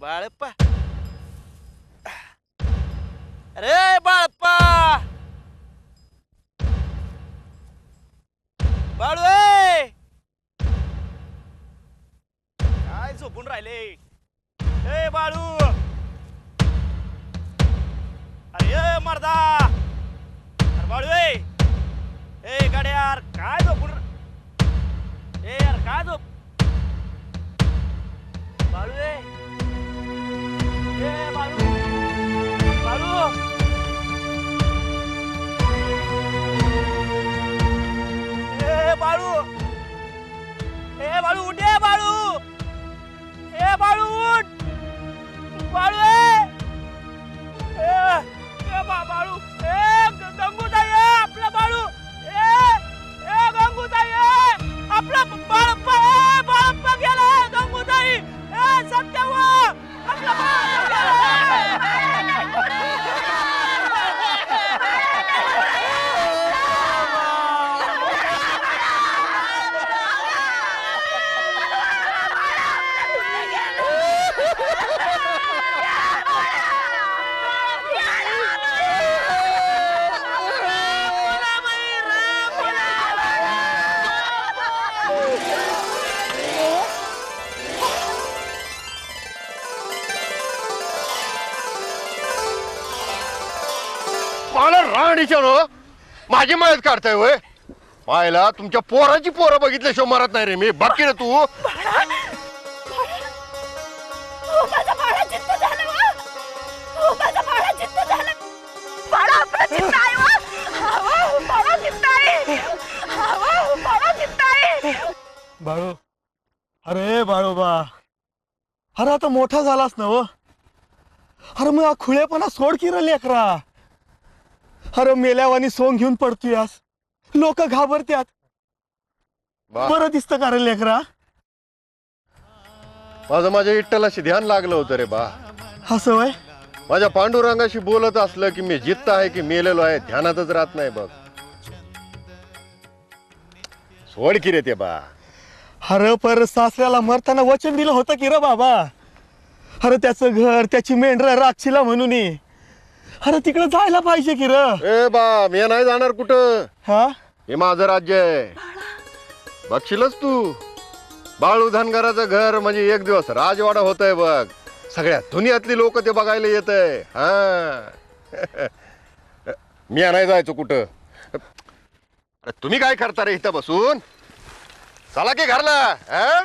बाळप्पा. अरे बाळप्पा. बाळू ए! काय झोपून राहिले? ए बाळू. अरे ए मर्दा. यार काय झोपून रा- ए यार काय झोप बाळू ए ए बाळू बाळू ए बाळू ए बाळू उठ ए बाळू ए बाळू उठ बाळू मला राणीच्या नो माझी मदत काढताय वय पाहिला तुमच्या पोराची पोरं बघितल्याशिवाय मरत नाही रे मी. बाकी रे तू. हो माझा बाळा जिद्द झालं वा हो माझा बाळा जिद्द झालं. बाळा आपला जिद्द आहे वा हो, बाळा हो, अरे बाळूबा अरे आता मोठा झालास ना व अरे मग हा खुळेपणा सोड की रे लेकरा. अरे मेल्यावानी सोंग घेऊन पडतोयास. लोक घाबरत्यात. बरं दिसतं का रे लेकरा? माझं माझ्या इट्टलाशी ध्यान लागलं होतं रे बा. असं वय माझ्या पांडुरंगाशी बोलत असलं की मी जित्त आहे की मेलेलो आहे ध्यानातच राहत नाही बघ. सोड की रे ते बा. अरे पर सासऱ्याला मरताना वचन दिलं होतं की रे बाबा? अरे त्याचं घर त्याची मेंढर राखशीला म्हणून. अरे तिकडे जायला पाहिजे की र. ए बा मी नाही जाणार कुठं? हा? हे माझं राज्य आहे. बघशीलच तू. बाळू धनगराचं घर म्हणजे एक दिवस राजवाडा होत आहे बघ. सगळ्या दुनियातली लोक ते बघायला येत आहे हा. मी नाही जायचो कुठं. अरे तुम्ही काय करता रे इथं बसून? चला की घरला हा?